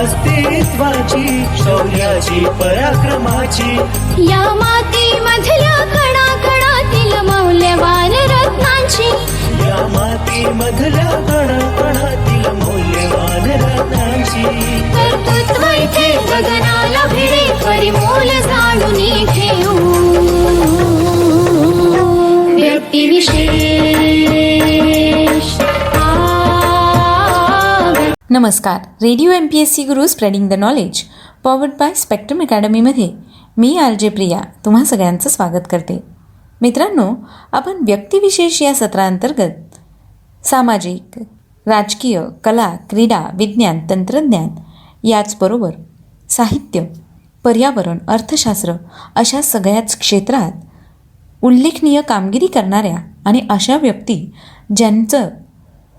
अस्तित्वाची शौर्याची पराक्रमाची. या माती मधल्या खडा मौल्यवान रत्नांची. या माती मधल्या नमस्कार. Radio M P S C Guru spreading the knowledge powered by Spectrum अकॅडमीमध्ये मी आर जे प्रिया तुम्हा सगळ्यांचं स्वागत करते. मित्रांनो आपण व्यक्तिविशेष या सत्रांतर्गत सामाजिक राजकीय कला क्रीडा विज्ञान तंत्रज्ञान याचबरोबर साहित्य पर्यावरण अर्थशास्त्र अशा सगळ्याच क्षेत्रात उल्लेखनीय कामगिरी करणाऱ्या आणि अशा व्यक्ती ज्यांचं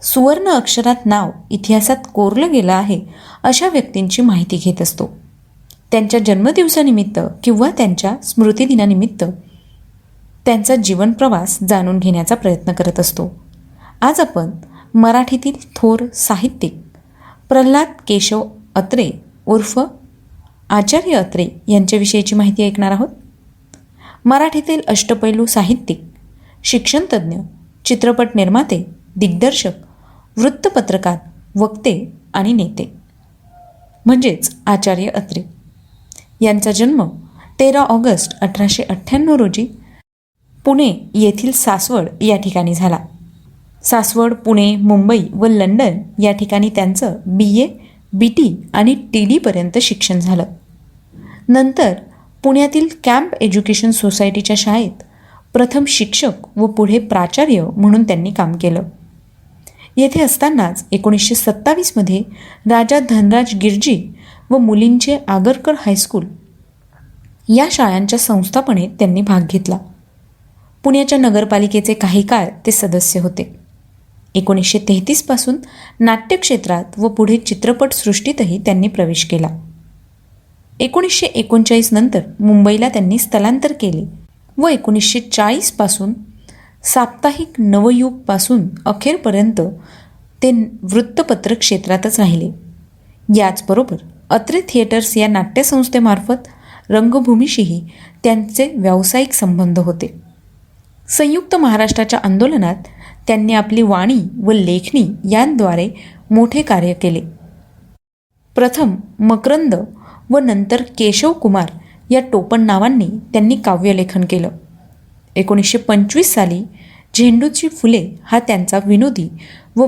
सुवर्ण अक्षरात नाव इतिहासात कोरलं गेलं आहे अशा व्यक्तींची माहिती घेत असतो. त्यांच्या जन्मदिवसानिमित्त किंवा त्यांच्या स्मृतिदिनानिमित्त त्यांचा जीवनप्रवास जाणून घेण्याचा प्रयत्न करत असतो. आज आपण मराठीतील थोर साहित्यिक प्रल्हाद केशव अत्रे उर्फ आचार्य अत्रे यांच्याविषयीची माहिती ऐकणार आहोत. मराठीतील अष्टपैलू साहित्यिक शिक्षणतज्ज्ञ चित्रपट निर्माते दिग्दर्शक वृत्तपत्रकार वक्ते आणि नेते. म्हणजेच आचार्य अत्रे. यांचा जन्म तेरा ऑगस्ट अठराशे अठ्ठ्याण्णव रोजी पुणे येथील सासवड या ठिकाणी झाला. सासवड पुणे मुंबई व लंडन या ठिकाणी त्यांचं बी ए बी टी आणि टी डीपर्यंत शिक्षण झालं. नंतर पुण्यातील कॅम्प एज्युकेशन सोसायटीच्या शाळेत प्रथम शिक्षक व पुढे प्राचार्य म्हणून त्यांनी काम केलं. येथे असतानाच एकोणीसशे सत्तावीसमध्ये राजा धनराज गिरजी व मुलींचे आगरकर हायस्कूल या शाळांच्या संस्थापनेत त्यांनी भाग घेतला. पुण्याच्या नगरपालिकेचे काही काळ ते सदस्य होते. एकोणीसशे तेहतीसपासून नाट्यक्षेत्रात व पुढे चित्रपटसृष्टीतही त्यांनी प्रवेश केला. एकोणीसशे एकोणचाळीस नंतर मुंबईला त्यांनी स्थलांतर केले व एकोणीसशे चाळीसपासून साप्ताहिक नवयुगपासून अखेरपर्यंत ते वृत्तपत्र क्षेत्रातच राहिले. याचबरोबर अत्रे थिएटर्स या नाट्यसंस्थेमार्फत रंगभूमीशीही त्यांचे व्यावसायिक संबंध होते. संयुक्त महाराष्ट्राच्या आंदोलनात त्यांनी आपली वाणी व लेखणी यांद्वारे मोठे कार्य केले. प्रथम मकरंद व नंतर केशव कुमार या टोपण नावांनी त्यांनी काव्यलेखन केलं. एकोणीसशे पंचवीस साली झेंडूची फुले हा त्यांचा विनोदी व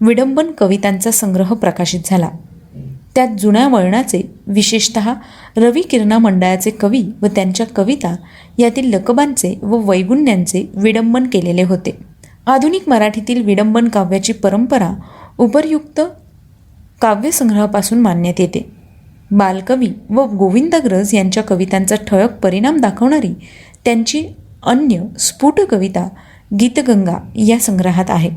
विडंबन कवितांचा संग्रह प्रकाशित झाला. त्यात जुन्या वळणाचे विशेषत रवी किरणा मंडळाचे कवी व त्यांच्या कविता यातील लकबांचे व वैगुण्यांचे विडंबन केलेले होते. आधुनिक मराठीतील विडंबन काव्याची परंपरा उपर्युक्त काव्यसंग्रहापासून मानण्यात येते. बालकवी व गोविंदाग्रज यांच्या कवितांचा ठळक परिणाम दाखवणारी त्यांची अन्य स्फुट कविता गीतगंगा या संग्रहात आहे.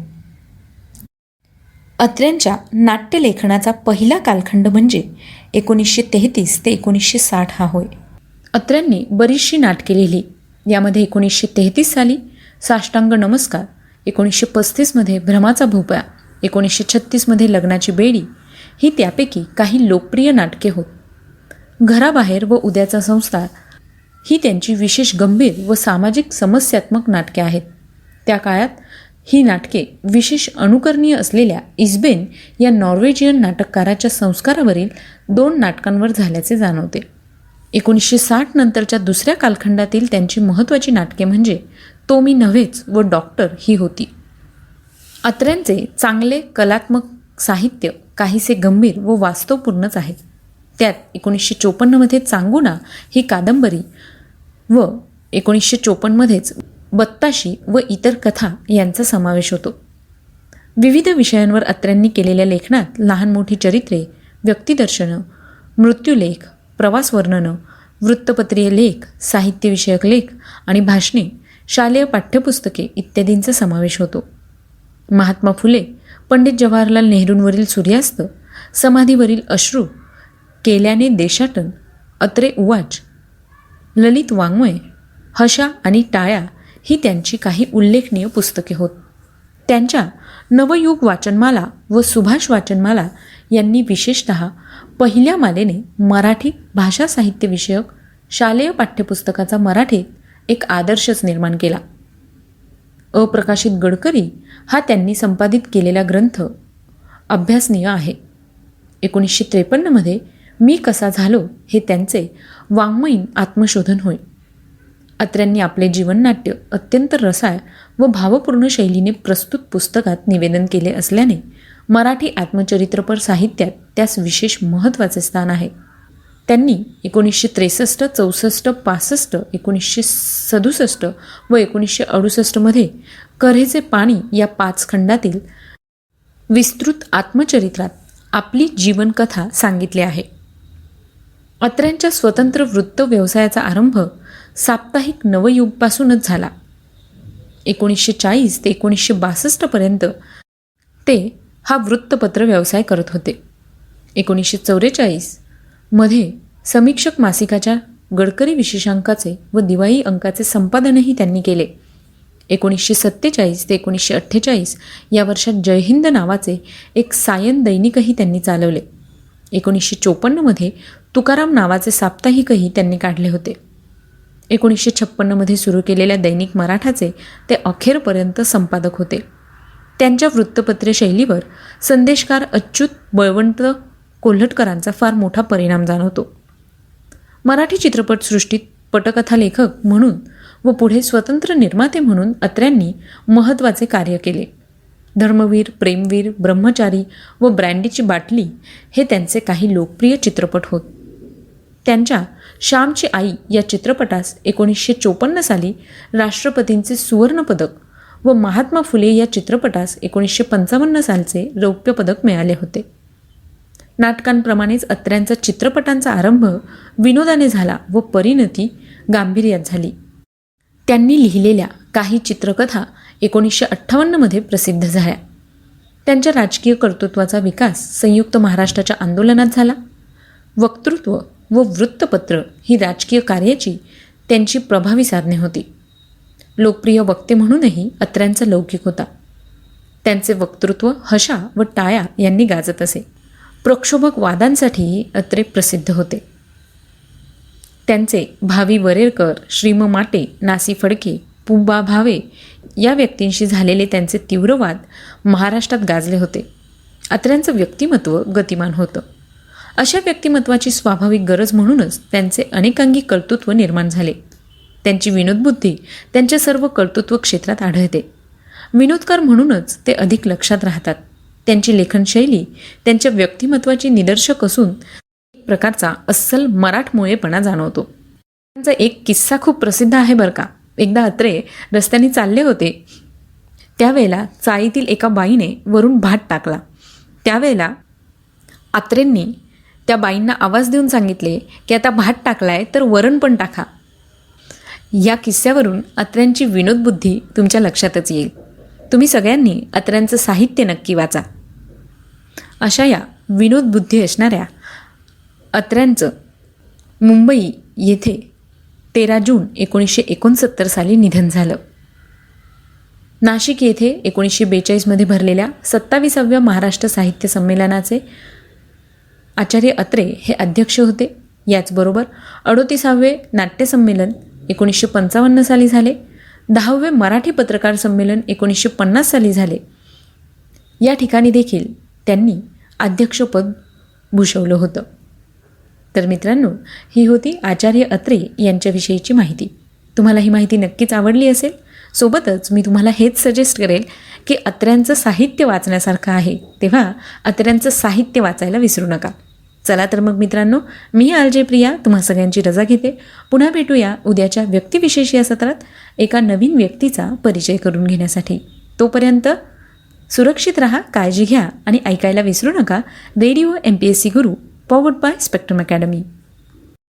अत्र्यांच्या नाट्यलेखनाचा पहिला कालखंड म्हणजे एकोणीसशे तेहतीस ते एकोणीसशे साठ हा होय. अत्र्यांनी बरीचशी नाटके लिहिली. यामध्ये एकोणीसशे तेहतीस साली साष्टांग नमस्कार एकोणीसशे पस्तीसमध्ये भ्रमाचा भोपळा एकोणीसशे छत्तीसमध्ये लग्नाची बेडी ही त्यापैकी काही लोकप्रिय नाटके होत. घराबाहेर व उद्याचा संस्कार ही त्यांची विशेष गंभीर व सामाजिक समस्यात्मक नाटके आहेत. त्या काळात ही नाटके विशेष अनुकरणीय असलेल्या इस्बेन या नॉर्वेजियन नाटककाराच्या संस्कारावरील दोन नाटकांवर झाल्याचे जाणवते. एकोणीसशे साठ नंतरच्या दुसऱ्या कालखंडातील त्यांची महत्त्वाची नाटके म्हणजे तो मी नव्हेच व डॉक्टर ही होती. अत्र्यांचे चांगले कलात्मक साहित्य काहीसे गंभीर व वास्तवपूर्णच आहे. त्यात एकोणीसशे चोपन्नमध्ये चांगुना ही कादंबरी व एकोणीसशे चोपन्नमध्येच बत्ताशी व इतर कथा यांचा समावेश होतो. विविध विषयांवर अत्र्यांनी केलेल्या लेखनात लहान मोठी चरित्रे व्यक्तिदर्शनं मृत्यूलेख प्रवास वर्णनं वृत्तपत्रीय लेख साहित्यविषयक लेख आणि भाषणे शालेय पाठ्यपुस्तके इत्यादींचा समावेश होतो. महात्मा फुले पंडित जवाहरलाल नेहरूंवरील सूर्यास्त समाधीवरील अश्रू केल्याने देशाटन अत्रे उवाच. ललित वाङ्मय हशा आणि टाळ्या ही त्यांची काही उल्लेखनीय पुस्तके होत. त्यांच्या नवयुग वाचनमाला व सुभाष वाचनमाला यांनी विशेषत पहिल्या मालेने मराठी भाषा साहित्यविषयक शालेय पाठ्यपुस्तकाचा मराठीत एक आदर्शच निर्माण केला. अप्रकाशित गडकरी हा त्यांनी संपादित केलेला ग्रंथ अभ्यासनीय आहे. एकोणीसशे त्रेपन्नमध्ये मी कसा झालो हे त्यांचे वाङ्मयीन आत्मशोधन होय. अत्र्यांनी आपले जीवननाट्य अत्यंत रसाळ व भावपूर्ण शैलीने प्रस्तुत पुस्तकात निवेदन केले असल्याने मराठी आत्मचरित्रपर साहित्यात त्यास विशेष महत्त्वाचे स्थान आहे. त्यांनी एकोणीसशे त्रेसष्ट चौसष्ट पासष्ट एकोणीसशे सदुसष्ट व एकोणीसशे अडुसष्टमध्ये करेचे पाणी या पाच खंडातील विस्तृत आत्मचरित्रात आपली जीवनकथा सांगितली आहे. अत्र्यांच्या स्वतंत्र वृत्त व्यवसायाचा आरंभ साप्ताहिक नवयुगपासूनच झाला. एकोणीसशे चाळीस ते एकोणीसशे बासष्टपर्यंत ते हा वृत्तपत्र व्यवसाय करत होते. एकोणीसशे चौवेचाळीसमध्ये समीक्षक मासिकाच्या गडकरी विशेषांकाचे व दिवाळी अंकाचे संपादनही त्यांनी केले. एकोणीसशे सत्तेचाळीस ते एकोणीसशे अठ्ठेचाळीस या वर्षात जयहिंद नावाचे एक सायन दैनिकही त्यांनी चालवले. एकोणीसशे चोपन्नमध्ये तुकाराम नावाचे साप्ताहिकही त्यांनी काढले होते. एकोणीसशे छप्पन्नमध्ये सुरू केलेल्या दैनिक मराठाचे ते अखेरपर्यंत संपादक होते. त्यांच्या वृत्तपत्रे शैलीवर संदेशकार अच्युत बळवंत कोल्हटकरांचा फार मोठा परिणाम जाणवतो. मराठी चित्रपटसृष्टीत पटकथा लेखक म्हणून व पुढे स्वतंत्र निर्माते म्हणून अत्र्यांनी महत्त्वाचे कार्य केले. धर्मवीर प्रेमवीर ब्रह्मचारी व ब्रँडीची बाटली हे त्यांचे काही लोकप्रिय चित्रपट होत. त्यांच्या श्यामची आई या चित्रपटास एकोणीसशे चोपन्न साली राष्ट्रपतींचे सुवर्णपदक व महात्मा फुले या चित्रपटास एकोणीसशे पंचावन्न सालचे रौप्य पदक मिळाले होते. नाटकांप्रमाणेच अत्र्यांचा चित्रपटांचा आरंभ विनोदाने झाला व परिणती गांभीर्यात झाली. त्यांनी लिहिलेल्या काही चित्रकथा एकोणीसशे अठ्ठावन्नमध्ये प्रसिद्ध झाल्या. त्यांच्या राजकीय कर्तृत्वाचा विकास संयुक्त महाराष्ट्राच्या आंदोलनात झाला. वक्तृत्व व वृत्तपत्र ही राजकीय कार्याची त्यांची प्रभावी साधने होती. लोकप्रिय वक्ते म्हणूनही अत्र्यांचा लौकिक होता. त्यांचे वक्तृत्व हशा व टाया यांनी गाजत असे. प्रक्षोभक वादांसाठीही अत्रे प्रसिद्ध होते. त्यांचे भावी वरेरकर श्रीम माटे नासी फडके पुंबा भावे या व्यक्तींशी झालेले त्यांचे तीव्रवाद महाराष्ट्रात गाजले होते. अत्र्यांचं व्यक्तिमत्व गतिमान होतं. अशा व्यक्तिमत्वाची स्वाभाविक गरज म्हणूनच त्यांचे अनेकांगी कर्तृत्व निर्माण झाले. त्यांची विनोदबुद्धी त्यांच्या सर्व कर्तृत्व क्षेत्रात आढळते. विनोदकार म्हणूनच ते अधिक लक्षात राहतात. त्यांची लेखनशैली त्यांच्या व्यक्तिमत्वाची निदर्शक असून एक प्रकारचा अस्सल मराठमोळेपणा जाणवतो. त्यांचा एक किस्सा खूप प्रसिद्ध आहे बरं का. एकदा अत्रे रस्त्याने चालले होते. त्यावेळेला चाळीतील एका बाईने वरून भात टाकला. त्यावेळेला आत्रेंनी त्या बाईंना आवाज देऊन सांगितले की आता भात टाकलाय तर वरण पण टाका. या किस्स्यावरून अत्र्यांची विनोदबुद्धी तुमच्या लक्षातच येईल. तुम्ही सगळ्यांनी अत्र्यांचं साहित्य नक्की वाचा. अशा या विनोदबुद्धी असणाऱ्या अत्र्यांचं मुंबई येथे तेरा जून एकोणीसशे एकोणसत्तर साली निधन झालं. नाशिक येथे एकोणीसशे बेचाळीसमध्ये भरलेल्या सत्तावीसाव्या महाराष्ट्र साहित्य संमेलनाचे आचार्य अत्रे हे अध्यक्ष होते. याचबरोबर अडोतीसावे नाट्यसंमेलन एकोणीसशे पंचावन्न साली झाले. दहावे मराठी पत्रकार संमेलन एकोणीसशे पन्नास साली झाले. या ठिकाणी देखील त्यांनी अध्यक्षपद भूषवलं होतं. तर मित्रांनो ही होती आचार्य अत्रे यांच्याविषयीची माहिती. तुम्हाला ही माहिती नक्कीच आवडली असेल. सोबतच मी तुम्हाला हेच सजेस्ट करेल की अत्र्यांचं साहित्य वाचण्यासारखं आहे तेव्हा अत्र्यांचं साहित्य वाचायला विसरू नका. चला तर मग मित्रांनो मी आलजे प्रिया तुम्हा सगळ्यांची रजा घेते. पुन्हा भेटूया उद्याच्या व्यक्तिविशेष या सत्रात एका नवीन व्यक्तीचा परिचय करून घेण्यासाठी. तोपर्यंत सुरक्षित राहा काळजी घ्या आणि ऐकायला विसरू नका. Radio M P S C Guru powered by Spectrum academy